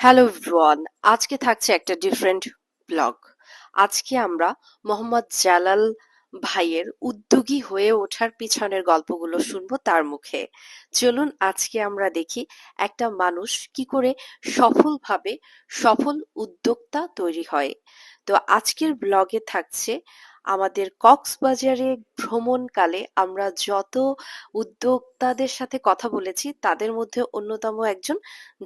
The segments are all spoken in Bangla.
হ্যালো এভরিওয়ান আজকে থাকছে একটা ডিফারেন্ট ব্লগ আজকে আমরা মোহাম্মদ জালাল ভাইয়ের উদ্যোগী হয়ে ওঠার পিছনের গল্পগুলো শুনব তার মুখে। চলুন, আজকে আমরা দেখি একটা মানুষ কি করে সফলভাবে সফল উদ্যোক্তা তৈরি হয়। তো আজকের ব্লগে থাকছে আমাদের কক্সবাজারে ভ্রমণকালে আমরা যত উদ্যোক্তাদের সাথে কথা বলেছি, তাদের মধ্যে অন্যতম একজন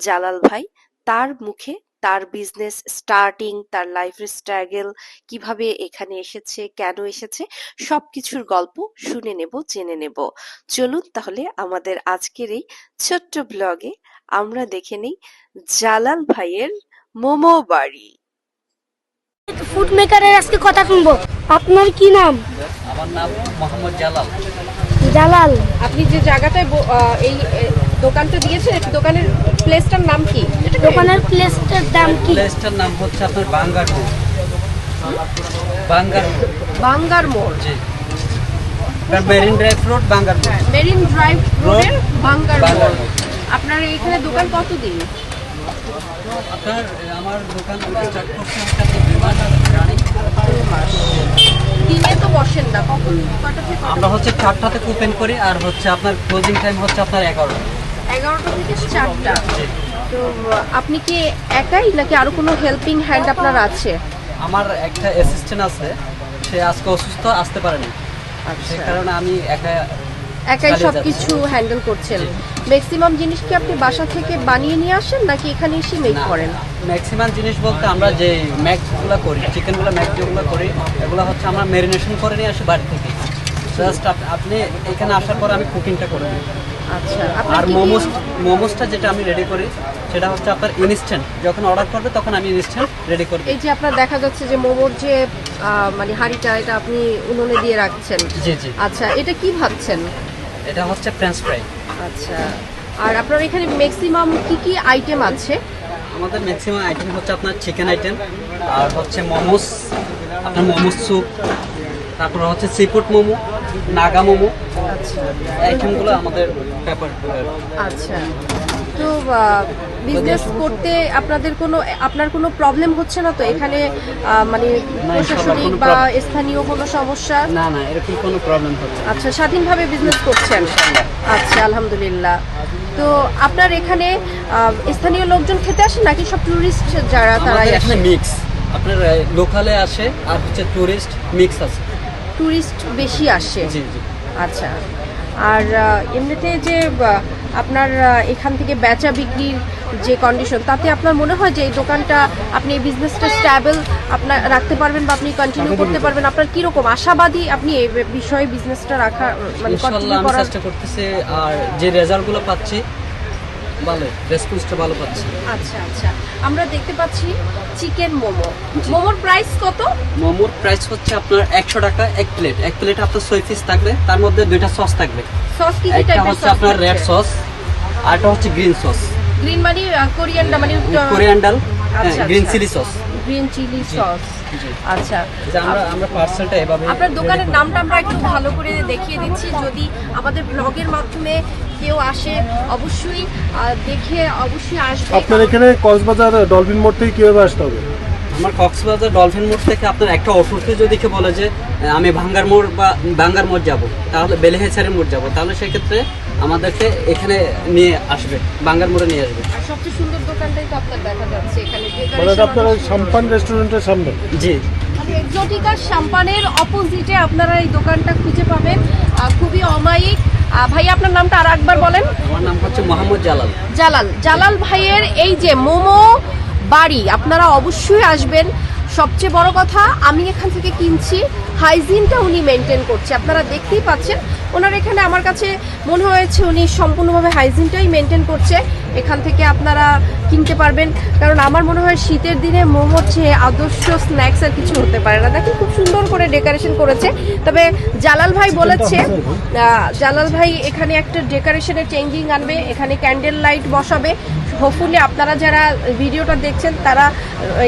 জালাল ভাই। তার মুখে তার বিজনেস স্টার্টিং তার লাইফের স্ট্রাগল কীভাবে এখানে এসেছে কেন এসেছে সব কিছুর গল্প শুনে নেব জেনে নেব। চলুন তাহলে আমাদের আজকের এই ছোট্ট ব্লগে আমরা দেখে নেই জালাল ভাইয়ের মোমো বাড়ি। ফুড মেকারের আজকে কথা শুনব। আপনার কি নাম? আমার নাম মোহাম্মদ জালাল। জালাল। আপনি যে জায়গাটায় ব- আহ, এই দোকানটা দিয়েছেন এই দোকানের প্লেসটার নাম কি? দোকানের প্লেসটার দাম কি? প্লেসটার নাম হচ্ছে আপনার বাঙ্গার মোড়। বাঙ্গার মোড়। বাঙ্গার মোড়? জি। মেরিন ড্রাইভ রোড বাঙ্গার মোড়। মেরিন ড্রাইভ রোডের বাঙ্গার বাঙ্গার মোড়। আপনার এখানে দোকান কতদিন? আপনার আমার দোকান স্টার্ট করতে হচ্ছে রানিং দিনে তো বসেন না কখন কটা থেকে আমরা হচ্ছে চারটা থেকে ওপেন করি আর হচ্ছে আপনার ক্লোজিং টাইম হচ্ছে আপনার এগারোটা। এগারোটা থেকে চারটা। তো আপনি কি একাই নাকি আরও কোনো হেল্পিং হ্যান্ড আপনার আছে? আমার একটা অ্যাসিস্ট্যান্ট আছে সে আজকে অসুস্থ আসতে পারেনি। সে কারণে আমি একা একাই সব কিছু হ্যান্ডেল করছেন। ম্যাক্সিমাম জিনিস কি আপনি বাসা থেকে বানিয়ে নিয়ে আসেন নাকি এখানে এসে মেক করেন? ম্যাক্সিমাম জিনিস বলতে আমরা যে ম্যাক্সগুলো করি চিকেনগুলো ম্যাক্স যেগুলো করি এগুলো হচ্ছে আমরা ম্যারিনেশন করে নিয়ে আসি বাড়ি থেকে। জাস্ট আপনি এখানে আসার পর আমি কুকিংটা করে দিই আচ্ছা আর কি কি- মোমোস মোমোসটা যেটা আমি রেডি করি সেটা হচ্ছে আপনার ইনস্ট্যান্ট যখন অর্ডার করবে তখন আমি ইনস্ট্যান্ট রেডি করে দিই। এই যে আপনার দেখা যাচ্ছে যে মোমোর যে মানে হাঁড়িটা এটা আপনি উনুনে দিয়ে রাখছেন। জি জি। আচ্ছা এটা কি ভাবছেন? এটা হচ্ছে ফ্রেঞ্চ ফ্রাই আচ্ছা আর আপনার এখানে ম্যাক্সিমাম কি কি আইটেম আছে? আমাদের ম্যাক্সিমাম আইটেম হচ্ছে আপনার চিকেন আইটেম আর হচ্ছে মোমোস আপনার মোমোস স্যুপ তারপর হচ্ছে সিফুড মোমো নাগা মোমো। আচ্ছা। আইটেমগুলো আমাদের ব্যাপার আচ্ছা। তো বিজনেস করতে আপনাদের কোনো আপনার কোনো প্রবলেম হচ্ছে না তো? এখানে মানে প্রশাসনিক বা স্থানীয় কোনো সমস্যা? না না এরকম কোনো প্রবলেম হচ্ছে। আচ্ছা স্বাধীনভাবে বিজনেস করছেন? আচ্ছা আলহামদুলিল্লাহ। তো আপনার এখানে স্থানীয় লোকজন খেতে আসেন নাকি সব টুরিস্ট যারা তারাই আমাদের এখানে মিক্স আপনার লোকালে আসে আর হচ্ছে টুরিস্ট মিক্স আছে। টুরিস্ট বেশি আসে। আচ্ছা। আর এমনিতে যে আপনার এখান থেকে বেচা বিক্রির যে কন্ডিশন তাতে আপনার মনে হয় যে এই দোকানটা আপনি এই বিজনেসটা স্ট্যাবল আপনার রাখতে পারবেন বা আপনি কন্টিনিউ করতে পারবেন? আপনার কীরকম আশাবাদী আপনি এই বিষয়ে বিজনেসটা রাখা মানে কন্টিনিউ করার চেষ্টা করতেছি আর যে রেজাল্টগুলো পাচ্ছি ভালো রেসপন্সটা ভালো পাচ্ছি। আচ্ছা আচ্ছা। আমরা দেখতে পাচ্ছি চিকেন মোমো। মোমোর প্রাইস কত? মোমোর প্রাইস হচ্ছে আপনার একশো টাকা এক প্লেট এক প্লেট আপনার ছয় পিস থাকবে তার মধ্যে দুইটা সস থাকবে। সস কি একটা হচ্ছে আপনার রেড সস আরটা হচ্ছে গ্রিন সস গ্রিন মানে কোরিয়ানটা মানে কোরিয়ান্ডাল green. Chilli sauce green chilli sauce আচ্ছা। যে আমরা আমরা পার্সেলটা এভাবে আপনার দোকানের নামটা আমরা একটু ভালো করে দেখিয়ে দিচ্ছি। যদি আমাদের ব্লগের মাধ্যমে কেউ আসে অবশ্যই দেখে অবশ্যই আসবে। আপনার এখানে কক্সবাজার ডলফিন মোড় থেকে কীভাবে আসতে হবে? আমার কক্সবাজার ডলফিন মোড় থেকে আপনার একটা অটোতে যদি কেউ বলে যে আমি ভাঙ্গার মোড় বা ভাঙ্গার মোড় যাব তাহলে বেলেহেচারি মোড় যাব তাহলে সেক্ষেত্রে আমাদেরকে এখানে নিয়ে আসবে ভাঙ্গার মোড়ে নিয়ে আসবে। সবচেয়ে সুন্দর দোকানটাই তো আপনার দেখা যাচ্ছে এখানে। মানে আপনার ওই সাম্পান রেস্টুরেন্টের সামনে? জি। মানে এক্সোটিকা অপোজিটে আপনারা এই দোকানটা খুঁজে পাবেন। খুবই অমায়িক। ভাই আপনার নামটা আর একবার বলেন। আমার নাম হচ্ছে মোহাম্মদ জালাল। জালাল। জালাল ভাইয়ের এই যে মোমো বাড়ি আপনারা অবশ্যই আসবেন। সবচেয়ে বড় কথা আমি এখান থেকে কিনছি হাইজিনটা উনি মেনটেন করছে। আপনারা দেখতেই পাচ্ছেন ওনার এখানে আমার কাছে মনে হয়েছে উনি সম্পূর্ণভাবে হাইজিনটাই মেনটেন করছে। এখান থেকে আপনারা কিনতে পারবেন কারণ আমার মনে হয় শীতের দিনে মোমোর চেয়ে আদর্শ স্ন্যাক্স আর কিছু হতে পারে না। দেখেন খুব সুন্দর করে ডেকোরেশন করেছে। তবে জালাল ভাই বলেছে জালাল ভাই এখানে একটা ডেকোরেশনের চেঞ্জিং আনবে এখানে ক্যান্ডেল লাইট বসাবে হোপফুলি আপনারা যারা ভিডিওটা দেখছেন তারা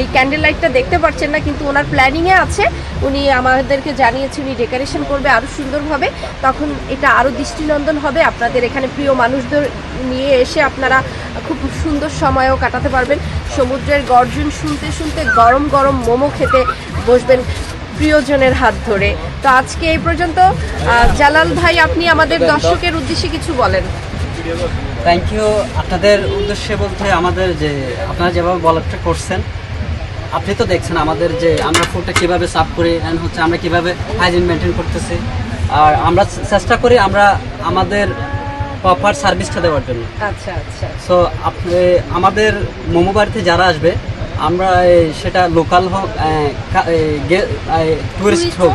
এই ক্যান্ডেল লাইটটা দেখতে পাচ্ছেন না কিন্তু ওনার প্ল্যানিংয়ে আছে। উনি আমাদেরকে জানিয়েছে উনি ডেকোরেশন করবে আরও সুন্দরভাবে। তখন এটা আরও দৃষ্টিনন্দন হবে। আপনাদের এখানে প্রিয় মানুষদের নিয়ে এসে আপনারা খুব সুন্দর সময়ও কাটাতে পারবেন। সমুদ্রের গর্জন শুনতে শুনতে গরম গরম মোমো খেতে বসবেন প্রিয়জনের হাত ধরে। তো আজকে এই পর্যন্ত জালাল ভাই আপনি আমাদের দর্শকের উদ্দেশ্যে কিছু বলেন। থ্যাংক ইউ আপনাদের উদ্দেশ্যে বলতে আমাদের যে আপনারা যেভাবে বলারটা করছেন আপনি তো দেখছেন আমাদের যে আমরা ফুডটা কীভাবে সাফ করি অ্যান্ড হচ্ছে আমরা কীভাবে হাইজিন মেনটেন করতেছি। আর আমরা চেষ্টা করি আমরা আমাদের প্রপার সার্ভিসটা দেওয়ার জন্য। আচ্ছা আচ্ছা। সো আপনি আমাদের মোমো বাড়িতে যারা আসবে আমরা সেটা লোকাল হোক টুরিস্ট হোক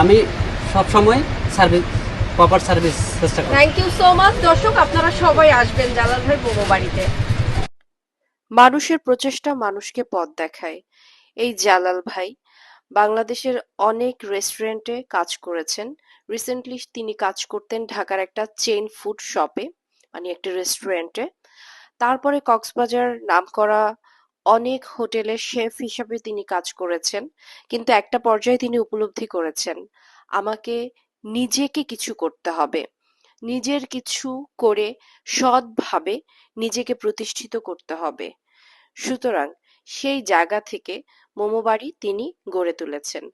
আমি সবসময় সার্ভিস প্রপার সার্ভিস চেষ্টা থ্যাংক ইউ সো মাচ দর্শক আপনারা সবাই আসবেন জালাল ভাই মোমো বাড়িতে। মানুষের প্রচেষ্টা মানুষকে পথ দেখায়। এই জালাল ভাই বাংলাদেশের অনেক রেস্টুরেন্টে কাজ করেছেন। রিসেন্টলি তিনি কাজ করতেন ঢাকার একটা চেইন ফুড শপে মানে একটা রেস্টুরেন্টে তারপরে কক্সবাজার নাম করা অনেক হোটেলে শেফ হিসাবে তিনি কাজ করেছেন। কিন্তু একটা পর্যায়ে তিনি উপলব্ধি করেছেন। আমাকে নিজেকে কিছু করতে হবে। নিজের কিছু করে সৎভাবে নিজেকে প্রতিষ্ঠিত করতে হবে। সুতরাং সেই জায়গা থেকে মোমো বাড়ি তিনি গড়ে তুলেছেন।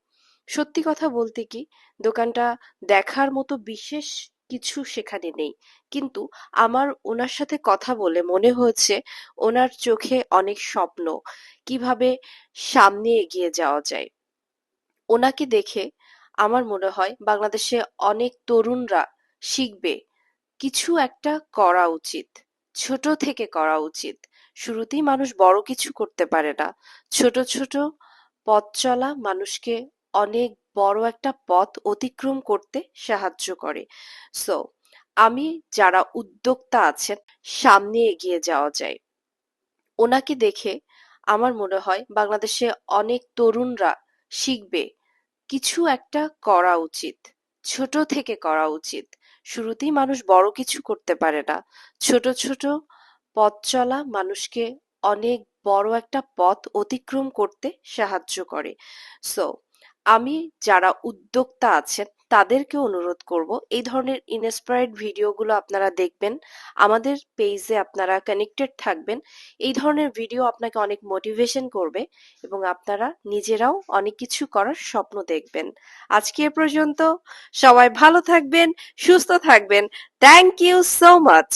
সত্যি কথা বলতে কি, দোকানটা দেখার মতো বিশেষ কিছু সেখানে নেই। কিন্তু আমার ওনার সাথে কথা বলে মনে হয়েছে ওনার চোখে অনেক স্বপ্ন, কীভাবে সামনে এগিয়ে যাওয়া যায়। ওনাকে দেখে আমার মনে হয় বাংলাদেশে অনেক তরুণরা শিখবে। কিছু একটা করা উচিত, ছোট থেকে করা উচিত। শুরুতেই মানুষ বড় কিছু করতে পারে না। ছোট ছোট পথ চলা মানুষকে অনেক বড় একটা পথ অতিক্রম করতে সাহায্য করে। সো আমি যারা উদ্যোক্তা আছেন, সামনে এগিয়ে যাওয়া যায় ওনাকে দেখে আমার মনে হয় বাংলাদেশে অনেক তরুণরা শিখবে। কিছু একটা করা উচিত, ছোট থেকে করা উচিত। শুরুতেই মানুষ বড় কিছু করতে পারে না। ছোট ছোট পথ চলা মানুষকে অনেক বড় একটা পথ অতিক্রম করতে সাহায্য করে। সো আমি যারা উদ্যোক্তা আছেন তাদেরকে অনুরোধ করব, এই ধরনের ইন্সপায়ার্ড ভিডিওগুলো আপনারা দেখবেন, আমাদের পেজে আপনারা কানেক্টেড থাকবেন, এই ধরনের ভিডিও আপনাকে অনেক মোটিভেশন করবে এবং আপনারা নিজেরাও অনেক কিছু করার স্বপ্ন দেখবেন। আজকে এ পর্যন্ত সবাই ভালো থাকবেন, সুস্থ থাকবেন থ্যাংক ইউ সো মাচ